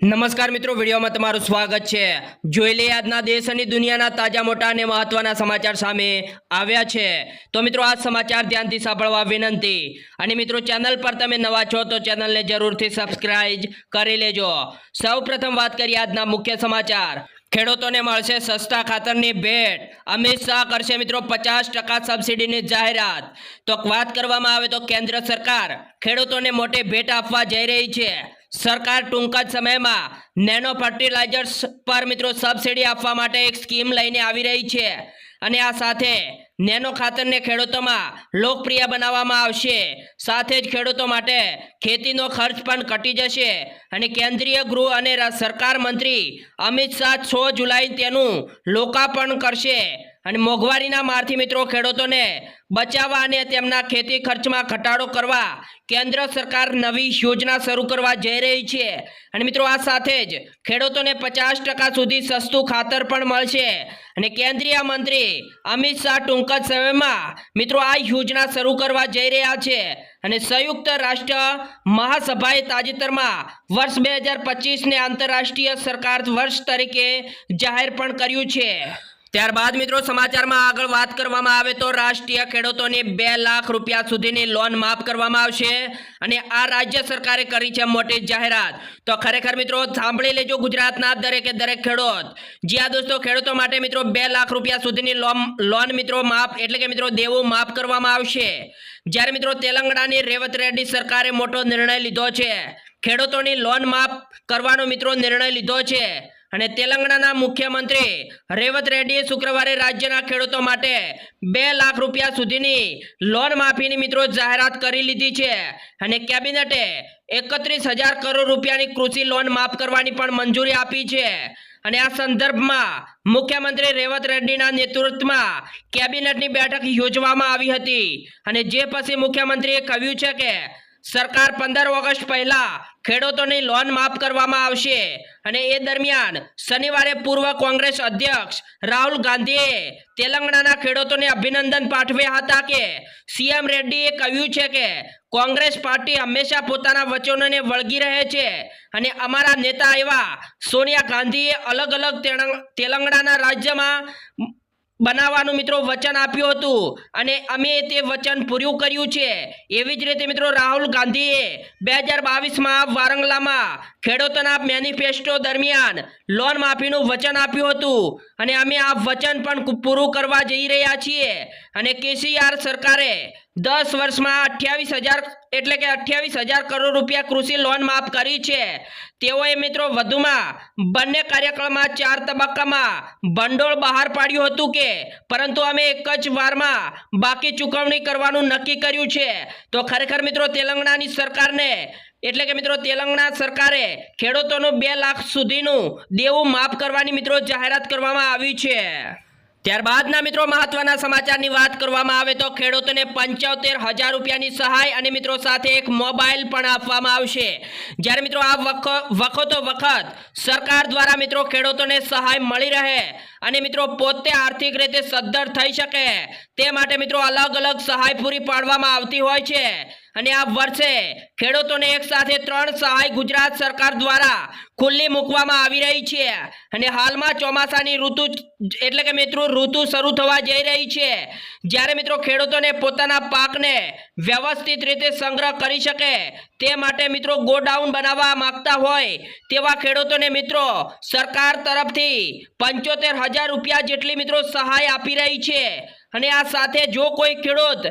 નમસ્કાર મિત્રો, વિડીયોમાં તમારું સ્વાગત છે. જોઈ લઈએ આજના દેશ અને દુનિયાના તાજા મોટા અને મહત્વના સમાચાર સામે આવ્યા છે. તો મિત્રો, આ સમાચાર ધ્યાનથી સાંભળવા વિનંતી. અને મિત્રો, ચેનલ પર તમે નવા છો તો ચેનલને જરૂરથી સબસ્ક્રાઇબ કરી લેજો. સૌપ્રથમ વાત કરીએ આજના મુખ્ય સમાચાર. ખેડૂતોને મળશે સસ્તા ખાતરની ભેટ. અમિત શાહ કરશે મિત્રો પચાસ ટકા સબસિડીની જાહેરાત. તો વાત કરવામાં આવે તો કેન્દ્ર સરકાર ખેડૂતોને મોટી ભેટ આપવા જઈ રહી છે. સરકાર ટૂંક જ સમયમાં નેનો ફર્ટિલાઇઝર્સ પર મિત્રો સબસિડી આપવા માટે એક સ્કીમ લઈને આવી રહી છે. અને આ સાથે નેનો ખાતરને ખેડૂતોમાં લોકપ્રિય બનાવવામાં આવશે. સાથે જ ખેડૂતો માટે ખેતીનો ખર્ચ પણ ઘટી જશે. અને કેન્દ્રીય ગૃહ અને સરકાર મંત્રી અમિત શાહ છ જુલાઈ તેનું લોકાર્પણ કરશે. અને મોંઘવારીના મારથી મિત્રો ખેડૂતોને બચાવવા અને તેમના ખેતી ખર્ચમાં ઘટાડો કરવા કેન્દ્ર સરકાર નવી યોજના શરૂ કરવા જઈ રહી છે. અને મિત્રો આ સાથે જ ખેડૂતોને પચાસ ટકા સુધી સસ્તું ખાતર પણ મળશે. અને કેન્દ્રીય મંત્રી અમિત શાહ ટૂંક જ સમયમાં મિત્રો આ યોજના શરૂ કરવા જઈ રહ્યા છે. અને સંયુક્ત રાષ્ટ્ર મહાસભાએ તાજેતરમાં વર્ષ બે હજાર પચીસને આંતરરાષ્ટ્રીય સરકાર વર્ષ તરીકે જાહેર પણ કર્યું છે. ત્યારબાદ મિત્રો સમાચારમાં આગળ વાત કરવામાં આવે તો રાષ્ટ્રીય ખેડૂતોને બે લાખ રૂપિયા સુધીની લોન માફ કરવામાં આવશે અને આ રાજ્ય સરકારે કરી છે મોટી જાહેરાત. તો ખરેખર મિત્રો સાંભળી લેજો ગુજરાતના દરેકે દરેક ખેડૂત. જ્યાં દોસ્તો, ખેડૂતો માટે મિત્રો બે લાખ રૂપિયા સુધીની લોન લોન મિત્રો માફ, એટલે કે મિત્રો દેવું માફ કરવામાં આવશે. જ્યારે મિત્રો તેલંગાણાની રેવત રેડ્ડી સરકારે મોટો નિર્ણય લીધો છે. ખેડૂતોની લોન માફ કરવાનો મિત્રો નિર્ણય લીધો છે. અને તેલંગાણાના મુખ્યમંત્રી રેવત રેડ્ડીએ શુક્રવારે રાજ્યના ખેડૂતો માટે બે લાખ રૂપિયા સુધીની લોન માફીની મિત્રો જાહેરાત કરી લીધી છે. અને કેબિનેટે એકત્રીસ હજાર કરોડ રૂપિયાની કૃષિ લોન માફ કરવાની પણ મંજૂરી આપી છે. અને આ સંદર્ભમાં મુખ્યમંત્રી રેવત રેડ્ડીના નેતૃત્વમાં કેબિનેટની બેઠક યોજવામાં આવી હતી. અને જે પછી મુખ્યમંત્રીએ કહ્યું છે કે સરકાર પંદર ઓગસ્ટ પહેલા ખેડૂતોની લોન માફ કરવામાં આવશે. અને એ દરમિયાન શનિવારે પૂર્વ કોંગ્રેસ અધ્યક્ષ રાહુલ ગાંધીએ તેલંગાણાના ખેડૂતોને અભિનંદન પાઠવ્યા હતા કે સીએમ રેડ્ડીએ કહ્યું છે કે કોંગ્રેસ પાર્ટી હંમેશા પોતાના વચનોને વળગી રહે છે. અને અમારા નેતા એવા સોનિયા ગાંધીએ અલગ અલગ તેલંગ- તેલંગાણાના રાજ્યમાં બનાવવાનું મિત્રો વચન આપ્યું હતું. અને અમે તે વચન પૂરું કર્યું છે. એવી જ રીતે મિત્રો રાહુલ ગાંધીએ બે હજાર બાવીસમાં વારંગલામાં ખેડૂતોના મેનિફેસ્ટો દરમિયાન લોન માફીનું વચન આપ્યું હતું. અને અમે આ વચન પણ પૂરું કરવા જઈ રહ્યા છીએ. અને કેસીઆર સરકારે દસ વર્ષમાં અઠ્યાવીસ હજાર, એટલે કે અઠ્યાવીસ હજાર કરોડ રૂપિયા કૃષિ લોન માફ કરી છે. તેઓએ મિત્રો વધુમાં બંને કાર્યક્રમમાં ચાર તબક્કામાં ભંડોળ બહાર પાડ્યું હતું કે, પરંતુ અમે એક જ વારમાં બાકી ચૂકવણી કરવાનું નક્કી કર્યું છે. તો ખરેખર મિત્રો તેલંગણાની સરકારને, એટલે કે મિત્રો તેલંગણા સરકારે ખેડૂતોનું બે લાખ સુધીનું દેવું માફ કરવાની મિત્રો જાહેરાત કરવામાં આવી છે. ત્યારબાદના મિત્રો મહત્વના સમાચારની વાત કરવામાં આવે તો ખેડૂતોને પંચોતેર હજાર રૂપિયાની સહાય અને મિત્રો સાથે એક મોબાઈલ પણ આપવામાં આવશે. જ્યારે મિત્રો આ વખ- વખતો વખત સરકાર દ્વારા મિત્રો ખેડૂતોને સહાય મળી રહે અને મિત્રો પોતે આર્થિક રીતે સદ્ધર થઈ શકે, તે માટે મિત્રો અલગ અલગ સહાય પૂરી પાડવામાં આવતી હોય છે. અને આ વર્ષે ખેડૂતોને એક સાથે ત્રણ સહાય ગુજરાત સરકાર દ્વારા ખુલ્લી મૂકવામાં આવી રહી છે. અને હાલમાં ચોમાસાની ઋતુ એટલે કે મિત્રો ઋતુ શરૂ થવા જઈ રહી છે. જ્યારે મિત્રો ખેડૂતોને પોતાના પાકને વ્યવસ્થિત રીતે સંગ્રહ કરી શકે તે માટે મિત્રો ગોડાઉન બનાવવા માંગતા હોય તેવા ખેડૂતોને મિત્રો સરકાર તરફથી પંચોતેર હજાર રૂપિયા જેટલી મિત્રો સહાય આપી રહી છે. અને આ સાથે જો કોઈ ખેડૂત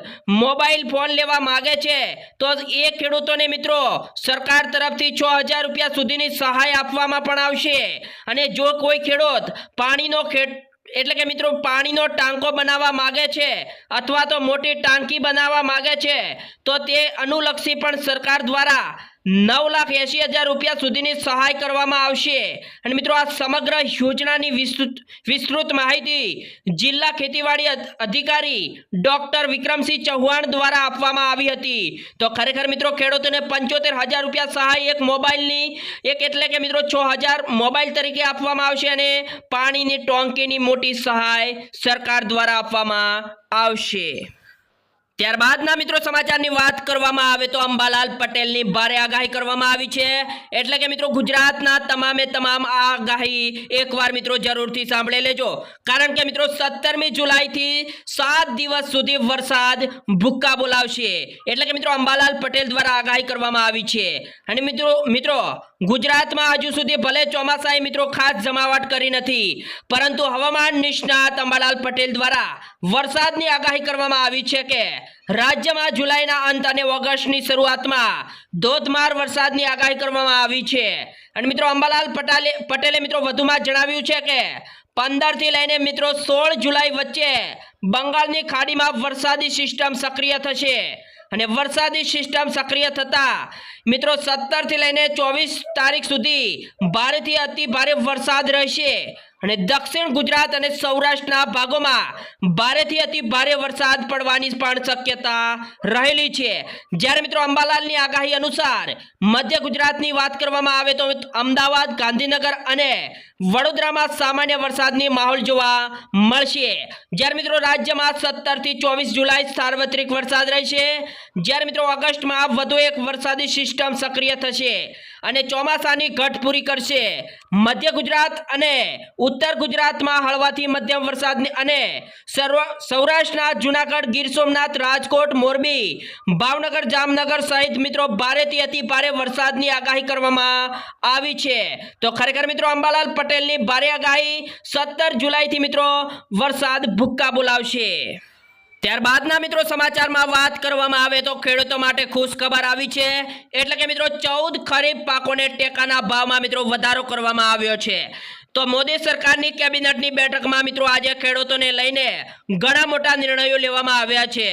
મોબાઈલ ફોન લેવા માગે છે, તો એ ખેડૂતોને મિત્રો સરકાર તરફથી છ હજાર રૂપિયા સુધીની સહાય આપવામાં પણ આવશે. અને જો કોઈ ખેડૂત પાણીનો ખેડ એટલે કે મિત્રો પાણીનો ટાંકો બનાવવા માગે છે, અથવા તો મોટી ટાંકી બનાવવા માગે છે, તો તે અનુલક્ષી પણ સરકાર દ્વારા નવ લાખ એંશી હજાર રૂપિયા સુધીની સહાય કરવામાં આવશે. અને મિત્રો, આ સમગ્ર યોજનાની વિસ્તૃત વિસ્તૃત માહિતી જિલ્લા ખેતીવાડી અધિકારી ડોક્ટર વિક્રમસિંહ ચૌહાણ દ્વારા આપવામાં આવી હતી. તો ખરેખર મિત્રો, ખેડૂતોને પંચોતેર હજાર રૂપિયા સહાય એક મોબાઈલની, એક એટલે કે મિત્રો, છ હજાર મોબાઈલ તરીકે આપવામાં આવશે અને પાણીની ટોંકીની મોટી સહાય સરકાર દ્વારા આપવામાં આવશે. ત્યારબાદના મિત્રો સમાચારની વાત કરવામાં આવે તો અંબાલાલ પટેલની ભારે આગાહી કરવામાં આવી છે. એટલે કે મિત્રો ગુજરાતના તમામે તમામ આગાહી એકવાર મિત્રો જરૂરથી સાંભળી લેજો. કારણ કે મિત્રો સત્તરમી જુલાઈથી સાત દિવસ સુધી વરસાદ ભૂક્કા બોલાવશે. એટલે કે મિત્રો અંબાલાલ પટેલ દ્વારા આગાહી કરવામાં આવી છે. અને મિત્રો મિત્રો ગુજરાતમાં હજુ સુધી ભલે ચોમાસાએ મિત્રો ખાસ જમાવટ કરી નથી, પરંતુ હવામાન નિષ્ણાત અંબાલાલ પટેલ દ્વારા વરસાદની આગાહી કરવામાં આવી છે કે રાજ્યમાં જુલાઈના અંત અને ઓગસ્ટની શરૂઆતમાં ધોધમાર વરસાદની આગાહી કરવામાં આવી છે. અને મિત્રો અંબાલાલ પટેલે પટેલે મિત્રો વધુમાં જણાવ્યું છે કે પંદરથી લઈને મિત્રો સોળ જુલાઈ વચ્ચે બંગાળની ખાડીમાં વરસાદી સિસ્ટમ સક્રિય થશે. અને વરસાદી સિસ્ટમ સક્રિય થતા મિત્રો સત્તરથી લઈને ચોવીસ તારીખ સુધી ભારેથી અતિ ભારે વરસાદ રહેશે અને દક્ષિણ ગુજરાત અને સૌરાષ્ટ્રના ભાગોમાં ભારેથી અતિ ભારે વરસાદ પડવાની પણ શક્યતા રહેલી છે. જ્યારે મિત્રો, અંબાલાલની આગાહી અનુસાર મધ્ય ગુજરાતની વાત કરવામાં આવે તો અમદાવાદ, ગાંધીનગર અને વડોદરામાં સામાન્ય વરસાદની માહોલ જોવા મળશે. જ્યારે મિત્રો, રાજ્યમાં સત્તરથી ચોવીસ જુલાઈ સાર્વત્રિક વરસાદ રહેશે. જ્યારે મિત્રો, ઓગસ્ટમાં વધુ એક વરસાદી સક્રિય થશે અને ચોમાસાની ઘટ પૂરી કરશે. મધ્ય ગુજરાત અને ઉત્તર ગુજરાતમાં હળવાથી મધ્યમ વરસાદની અને સૌરાષ્ટ્રના જુનાગઢ, ગીર સોમનાથ, રાજકોટ, મોરબી, ભાવનગર, જામનગર સહિત મિત્રો ભારેથી અતિ ભારે વરસાદની આગાહી કરવામાં આવી છે. તો ખરેખર મિત્રો અંબાલાલ પટેલની ભારે આગાહી સત્તર જુલાઈથી મિત્રો વરસાદ ભૂક્કા બોલાવશે. ત્યારબાદના મિત્રો સમાચારમાં વાત કરવામાં આવે તો ખેડૂતો માટે ખુશખબર આવી છે. એટલે કે મિત્રો ચૌદ ખરીફ પાકોને ટેકાના ભાવમાં મિત્રો વધારો કરવામાં આવ્યો છે. તો મોદી સરકારની કેબિનેટની બેઠકમાં મિત્રો આજે ખેડૂતોને લઈને ઘણા મોટા નિર્ણયો લેવામાં આવ્યા છે.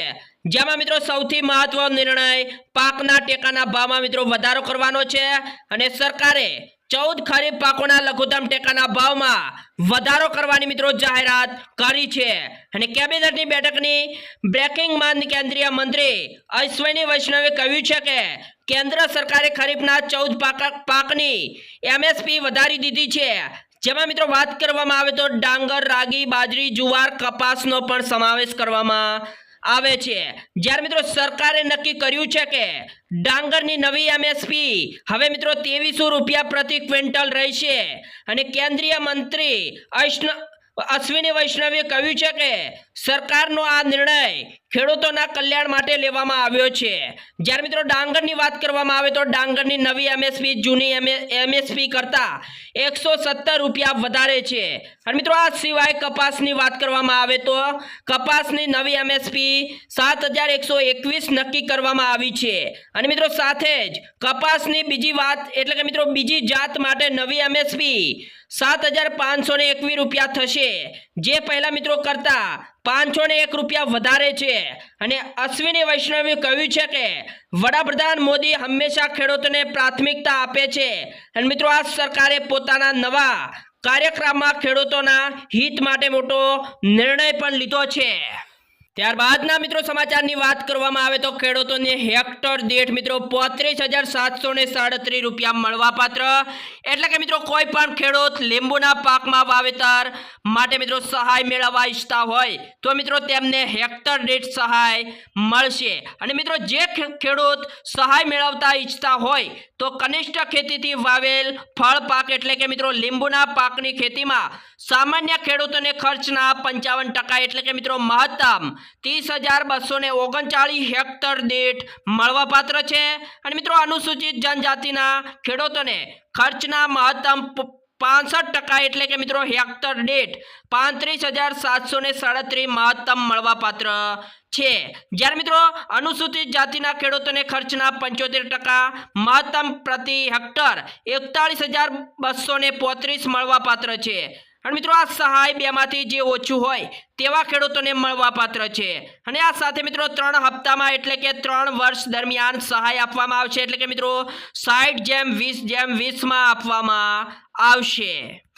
જેમાં મિત્રો સૌથી મહત્વનો નિર્ણય પાકના ટેકાના ભાવમાં મિત્રો વધારો કરવાનો છે અને સરકારે ચૌદ ખરીફ પાકોના લઘુત્તમ ટેકાના ભાવમાં વધારો કરવાની મિત્રો જાહેરાત કરી છે. અને કેબિનેટની બેઠકની બ્રેકિંગમાં કેન્દ્રીય મંત્રી અશ્વિની વૈષ્ણવે કહ્યું છે કે કેન્દ્ર સરકારે ખરીફના ચૌદ પાક પાકની એમએસપી વધારી દીધી છે. જેમાં મિત્રો વાત કરવામાં આવે તો ડાંગર, રાગી, બાજરી, જુવાર, કપાસનો પણ સમાવેશ કરવામાં આવે છે. જ્યારે મિત્રો સરકારે નક્કી કર્યું છે કે ડાંગરની નવી એમએસપી હવે મિત્રો ત્રેવીસો રૂપિયા પ્રતિ ક્વિન્ટલ રહેશે. અને કેન્દ્રીય મંત્રી અશ્ન, અશ્વિની વૈષ્ણવે કહ્યું છે કે સરકારનો આ નિર્ણય ખેડૂતોના કલ્યાણ માટે લેવામાં આવ્યો છે. જ્યારે મિત્રો ડાંગરની વાત કરવામાં આવે તો ડાંગરની નવી એમએસપી, જૂની એમએસપી કરતા એકસો સત્તર રૂપિયા વધારે છે. અને મિત્રો આ સિવાય કપાસની વાત કરવામાં આવે તો કપાસની નવી એમએસપી સાત હજાર એકસો એકવીસ નક્કી કરવામાં આવી છે. અને મિત્રો સાથે જ કપાસની બીજી વાત એટલે કે મિત્રો બીજી જાત માટે નવી એમએસપી સાત હજાર પાંચસો ને એકવીસ રૂપિયા થશે. જે પહેલા મિત્રો કરતા પાંચસો ને એક રૂપિયા વધારે છે. અને અશ્વિની વૈષ્ણવે કહ્યું છે કે, વડાપ્રધાન મોદી હંમેશા ખેડૂતોને પ્રાથમિકતા આપે છે. અને મિત્રો, આ સરકારે પોતાના નવા કાર્યક્રમમાં ખેડૂતોના હિત માટે મોટો નિર્ણય પણ લીધો છે. ત્યારબાદના મિત્રો સમાચારની વાત કરવામાં આવે તો ખેડૂતોને હેક્ટર દીઠ મિત્રો પોત્રીસ હજાર સાતસો ને સાડત્રીસ રૂપિયા મળવાપાત્ર. એટલે કે મિત્રો કોઈ પણ ખેડૂત લીંબુના પાકમાં વાવેતર માટે મિત્રો સહાય મેળવવા ઈચ્છતા હોય તો મિત્રો તેમને હેક્ટર દીઠ સહાય મળશે. અને મિત્રો જે ખેડૂત સહાય મેળવતા ઈચ્છતા હોય તો કનિષ્ઠ ખેતીથી વાવેલ ફળ પાક એટલે કે મિત્રો લીંબુના પાકની ખેતીમાં સામાન્ય ખેડૂતોને ખર્ચના પંચાવન ટકા એટલે કે મિત્રો મહત્તમ ત્રીસ હજાર બસો ને ઓગણચાળીસ હેક્ટર દીઠ મળવાપાત્ર છે. અને મિત્રો, અનુસૂચિત જનજાતિના ખેડૂતોને ખર્ચના મહત્તમ પાસઠ ટકા એટલે કે મિત્રો, હેક્ટર દીઠ પાંત્રીસ હજાર સાતસો ને સાડત્રીસ મહત્તમ મળવાપાત્ર છે. જ્યારે મિત્રો, અનુસૂચિત જાતિના ખેડૂતોને ખર્ચના પંચોતેર ટકા મહત્તમ પ્રતિ હેક્ટર એકતાળીસ હજાર બસો ને પોત્રીસ મળવાપાત્ર છે. અને મિત્રો, આ સહાય બેમાંથી જે ઓછું હોય તેવા ખેડૂતોને મળવાપાત્ર છે. અને આ સાથે મિત્રો, ત્રણ હપ્તામાં એટલે કે ત્રણ વર્ષ દરમિયાન સહાય આપવામાં આવશે. એટલે કે મિત્રો સાઠ જેમ વીસ જેમ વીસમાં આપવામાં આવશે.